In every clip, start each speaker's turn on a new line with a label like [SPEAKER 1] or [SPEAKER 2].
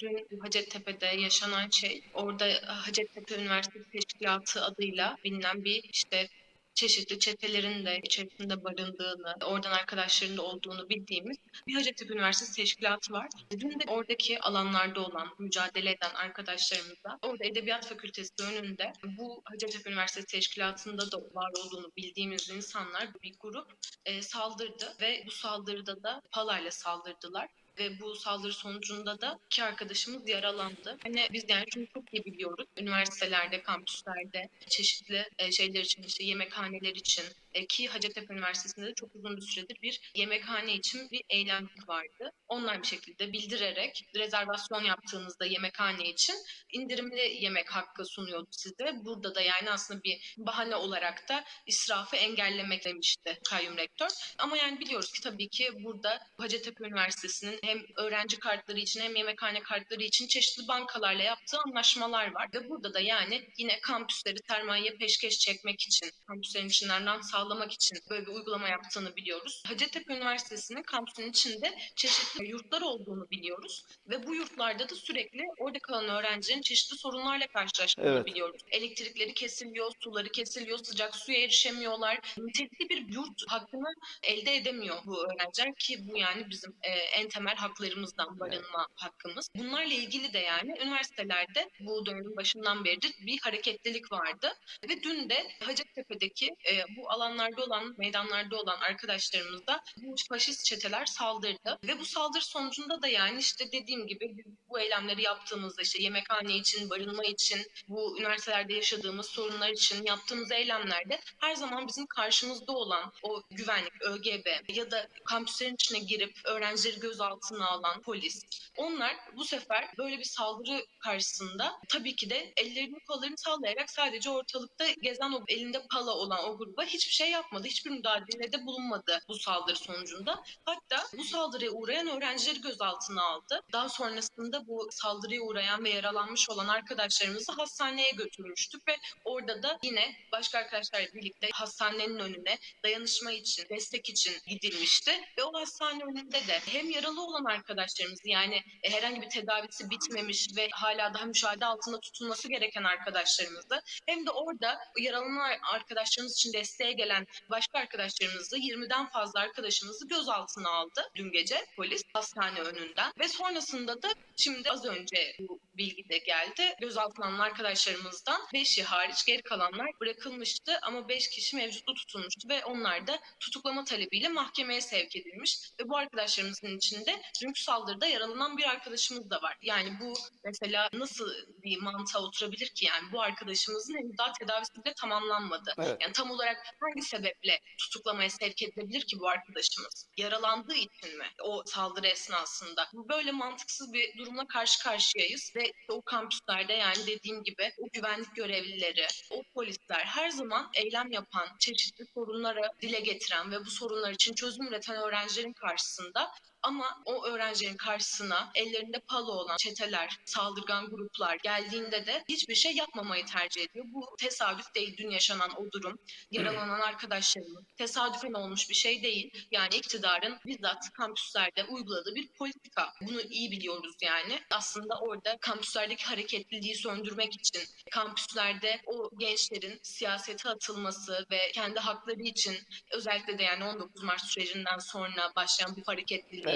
[SPEAKER 1] Dün Hacettepe'de yaşanan şey, orada Hacettepe Üniversitesi Teşkilatı adıyla bilinen bir işte çeşitli çetelerin de içerisinde barındığını, oradan arkadaşlarının da olduğunu bildiğimiz bir Hacettepe Üniversitesi Teşkilatı var. Dün de oradaki alanlarda olan, mücadele eden arkadaşlarımızla orada Edebiyat Fakültesi önünde bu Hacettepe Üniversitesi Teşkilatı'nda da var olduğunu bildiğimiz insanlar bir grup e, saldırdı ve bu saldırıda da palayla saldırdılar ve bu saldırı sonucunda da iki arkadaşımız yaralandı. Hani biz yani şunu çok iyi biliyoruz. Üniversitelerde, kampüslerde çeşitli e, şeyler için, işte yemekhaneler için ki Hacettepe Üniversitesi'nde de çok uzun bir süredir bir yemekhane için bir eylem vardı. Onlar bir şekilde bildirerek rezervasyon yaptığınızda yemekhane için indirimli yemek hakkı sunuyordu size. Burada da yani aslında bir bahane olarak da israfı engellemek demişti kayyum rektör. Ama yani biliyoruz ki tabii ki burada Hacettepe Üniversitesi'nin hem öğrenci kartları için hem yemekhane kartları için çeşitli bankalarla yaptığı anlaşmalar var. Ve burada da yani yine kampüsleri sermaye peşkeş çekmek için, kampüslerin içinden rant sağlamak için böyle bir uygulama yaptığını biliyoruz. Hacettepe Üniversitesi'nin kampüsünün içinde çeşitli yurtlar olduğunu biliyoruz. Ve bu yurtlarda da sürekli orada kalan öğrencilerin çeşitli sorunlarla karşılaştığını
[SPEAKER 2] Evet.
[SPEAKER 1] biliyoruz. Elektrikleri kesiliyor, suları kesiliyor, sıcak suya erişemiyorlar. Nitelikli bir yurt hakkını elde edemiyor bu öğrenciler ki bu yani bizim e, en temel haklarımızdan barınma hakkımız. Bunlarla ilgili de yani üniversitelerde bu dönemin başından beridir bir hareketlilik vardı. Ve dün de Hacettepe'deki e, bu alanlarda olan, meydanlarda olan arkadaşlarımız da bu faşist çeteler saldırdı. Ve bu saldırı sonucunda da yani işte dediğim gibi bu eylemleri yaptığımızda işte yemekhane için, barınma için, bu üniversitelerde yaşadığımız sorunlar için yaptığımız eylemlerde her zaman bizim karşımızda olan o güvenlik, ÖGB ya da kampüslerin içine girip öğrencileri gözaltına alan polis. Onlar bu sefer böyle bir saldırı karşısında tabii ki de ellerini kollarını sallayarak sadece ortalıkta gezen o elinde pala olan o gruba hiçbir şey yapmadı. Hiçbir müdahalede bulunmadı bu saldırı sonucunda. Hatta bu saldırıya uğrayan öğrencileri gözaltına aldı. Daha sonrasında bu saldırıya uğrayan ve yaralanmış olan arkadaşlarımızı hastaneye götürmüştük ve orada da yine başka arkadaşlarla birlikte hastanenin önüne dayanışma için, destek için gidilmişti. Ve o hastane önünde de hem yaralı olan arkadaşlarımız yani e, herhangi bir tedavisi bitmemiş ve hala daha müşahede altında tutulması gereken arkadaşlarımızı hem de orada yaralanan arkadaşlarımız için desteğe gelen başka arkadaşlarımızı 20'den fazla arkadaşımızı gözaltına aldı dün gece polis hastane önünden. Ve sonrasında da şimdi az önce bu bilgi de geldi. Gözaltına alınan arkadaşlarımızdan 5'i hariç geri kalanlar bırakılmıştı ama 5 kişi mevcutlu tutulmuştu ve onlar da tutuklama talebiyle mahkemeye sevk edilmiş ve bu arkadaşlarımızın içinde dünkü saldırıda yaralanan bir arkadaşımız da var. Yani bu mesela nasıl bir mantığa oturabilir ki yani bu arkadaşımızın henüz daha tedavisi bile tamamlanmadı.
[SPEAKER 2] Evet.
[SPEAKER 1] Yani tam olarak hangi sebeple tutuklamaya sevk edilebilir ki bu arkadaşımız? Yaralandığı için mi? O saldırı esnasında. Bu böyle mantıksız bir durumla karşı karşıyayız ve o kampüslerde yani dediğim gibi o güvenlik görevlileri, o polisler her zaman eylem yapan, çeşitli sorunlara dile getiren ve bu sorunlar için çözüm üreten öğrencilerin karşısında ama o öğrencilerin karşısına ellerinde palo olan çeteler, saldırgan gruplar geldiğinde de hiçbir şey yapmamayı tercih ediyor. Bu tesadüf değil dün yaşanan o durum. Yaralanan arkadaşlarımız tesadüfen olmuş bir şey değil. Yani iktidarın bizzat kampüslerde uyguladığı bir politika. Bunu iyi biliyoruz yani. Aslında orada kampüslerdeki hareketliliği söndürmek için kampüslerde o gençlerin siyasete atılması ve kendi hakları için özellikle de yani 19 Mart sürecinden sonra başlayan bu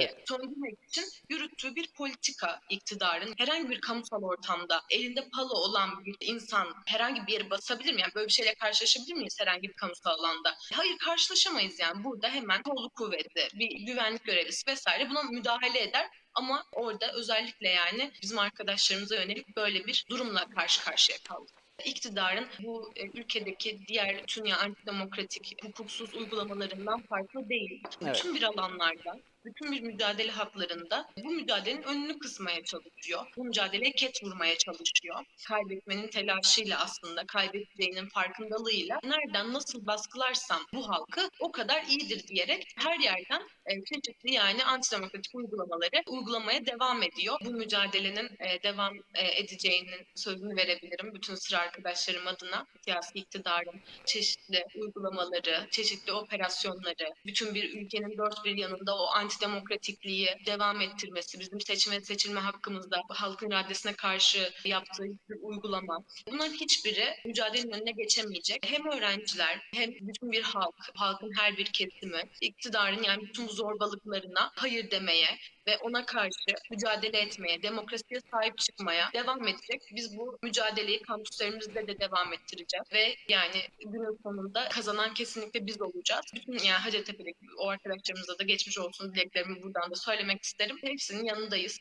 [SPEAKER 1] hareketliliği
[SPEAKER 2] Evet.
[SPEAKER 1] söndürmek için yürüttüğü bir politika iktidarın herhangi bir kamusal ortamda elinde palo olan bir insan herhangi bir yere basabilir mi? Yani böyle bir şeyle karşılaşabilir miyiz herhangi bir kamusal alanda? Hayır karşılaşamayız yani. Burada hemen kolu kuvveti, bir güvenlik görevlisi vesaire buna müdahale eder. Ama orada özellikle yani bizim arkadaşlarımıza yönelik böyle bir durumla karşı karşıya kaldık. İktidarın bu e, ülkedeki diğer tüm ya antidemokratik, hukuksuz uygulamalarından farklı değil.
[SPEAKER 2] Evet.
[SPEAKER 1] Bütün bir alanlarda, bütün bir mücadele haklarında bu mücadelenin önünü kısmaya çalışıyor. Bu mücadeleye ket vurmaya çalışıyor. Kaybetmenin telaşıyla aslında, kaybedeceğinin farkındalığıyla nereden nasıl baskılarsam bu halkı o kadar iyidir diyerek her yerden e, çeşitli yani antidemokratik uygulamaları uygulamaya devam ediyor. Bu mücadelenin e, devam e, edeceğinin sözünü verebilirim bütün sıra arkadaşlarım adına. Siyasi iktidarın çeşitli uygulamaları, çeşitli operasyonları, bütün bir ülkenin dört bir yanında o antidemokratikliği devam ettirmesi, bizim seçme ve seçilme hakkımızda halkın iradesine karşı yaptığı bir uygulama. Bunların hiçbiri mücadelenin önüne geçemeyecek. Hem öğrenciler hem bütün bir halk, halkın her bir kesimi iktidarın yani bütün zorbalıklarına hayır demeye ve ona karşı mücadele etmeye, demokrasiye sahip çıkmaya devam edecek. Biz bu mücadeleyi kampüslerimizde de devam ettireceğiz ve yani günün sonunda kazanan kesinlikle biz olacağız. Bütün yani Hacettepe'deki o arkadaşlarımıza da geçmiş olsun dileklerimi buradan da söylemek isterim. Hepsinin yanındayız.